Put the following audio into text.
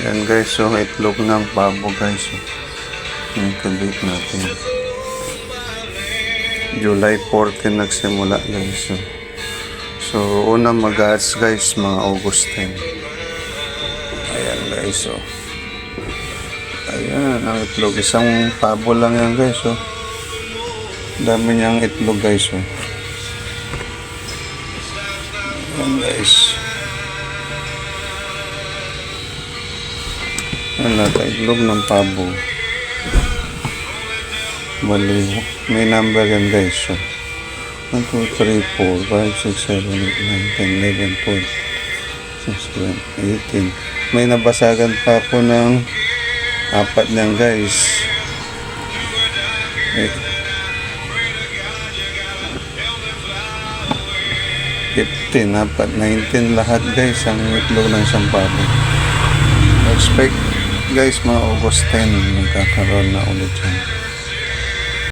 guys, so itlog ng pabo guys. So, kalate natin. July 14 nagsimula guys. So, so una mag-ads guys, mga August 10. Ayan guys, so. Ayan, ang itlog. Isang pabo lang yan guys, so. Dami niyang itlog guys, so. Ayan guys. Wala itlog ng pabo. Bali, may number yan guys. So, 1, 2, 3, 4, 5, 6, 7, 8, 9, 10, 11, 12, 16, 18. May nabasagan pa ako ng apat niyan guys. Eh, 15, apat, 19 lahat guys ang itlog ng isang pabo. Expect guys mga August 10 magkakaroon na ulit yan.